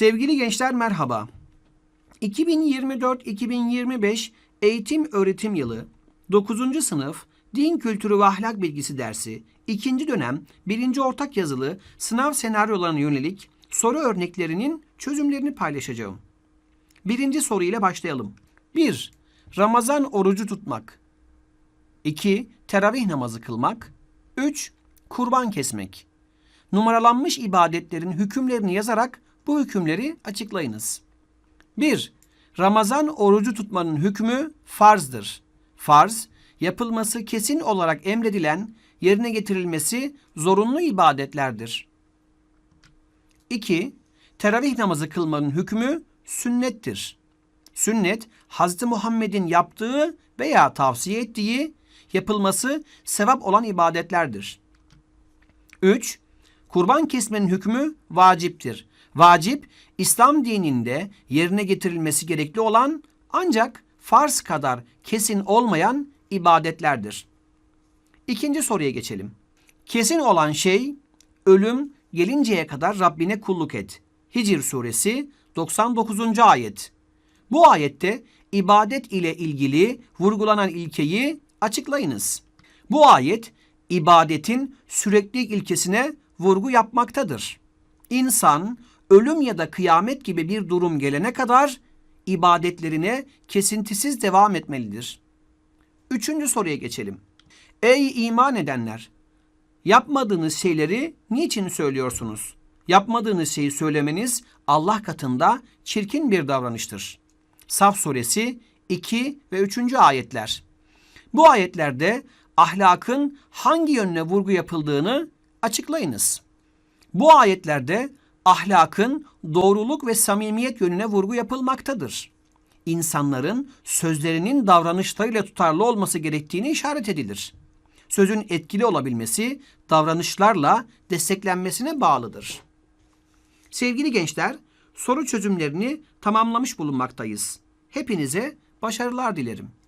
Sevgili gençler merhaba. 2024-2025 eğitim öğretim yılı 9. sınıf Din Kültürü ve Ahlak Bilgisi dersi 2. dönem 1. ortak yazılı sınav senaryolarına yönelik soru örneklerinin çözümlerini paylaşacağım. Birinci soru ile başlayalım. 1. Ramazan orucu tutmak. 2. Teravih namazı kılmak. 3. Kurban kesmek. Numaralanmış ibadetlerin hükümlerini yazarak bu hükümleri açıklayınız. 1. Ramazan orucu tutmanın hükmü farzdır. Farz, yapılması kesin olarak emredilen, yerine getirilmesi zorunlu ibadetlerdir. 2. Teravih namazı kılmanın hükmü sünnettir. Sünnet, Hz. Muhammed'in yaptığı veya tavsiye ettiği, yapılması sevap olan ibadetlerdir. 3. Kurban kesmenin hükmü vaciptir. Vacip, İslam dininde yerine getirilmesi gerekli olan ancak farz kadar kesin olmayan ibadetlerdir. İkinci soruya geçelim. Kesin olan şey, ölüm gelinceye kadar Rabbine kulluk et. Hicr suresi 99. ayet. Bu ayette ibadet ile ilgili vurgulanan ilkeyi açıklayınız. Bu ayet ibadetin süreklilik ilkesine vurgu yapmaktadır. İnsan ölüm ya da kıyamet gibi bir durum gelene kadar ibadetlerine kesintisiz devam etmelidir. Üçüncü soruya geçelim. Ey iman edenler! Yapmadığınız şeyleri niçin söylüyorsunuz? Yapmadığınız şeyi söylemeniz Allah katında çirkin bir davranıştır. Saf suresi 2 ve 3. ayetler. Bu ayetlerde ahlakın hangi yönüne vurgu yapıldığını açıklayınız. Bu ayetlerde ahlakın doğruluk ve samimiyet yönüne vurgu yapılmaktadır. İnsanların sözlerinin davranışlarıyla tutarlı olması gerektiğini işaret edilir. Sözün etkili olabilmesi davranışlarla desteklenmesine bağlıdır. Sevgili gençler, soru çözümlerini tamamlamış bulunmaktayız. Hepinize başarılar dilerim.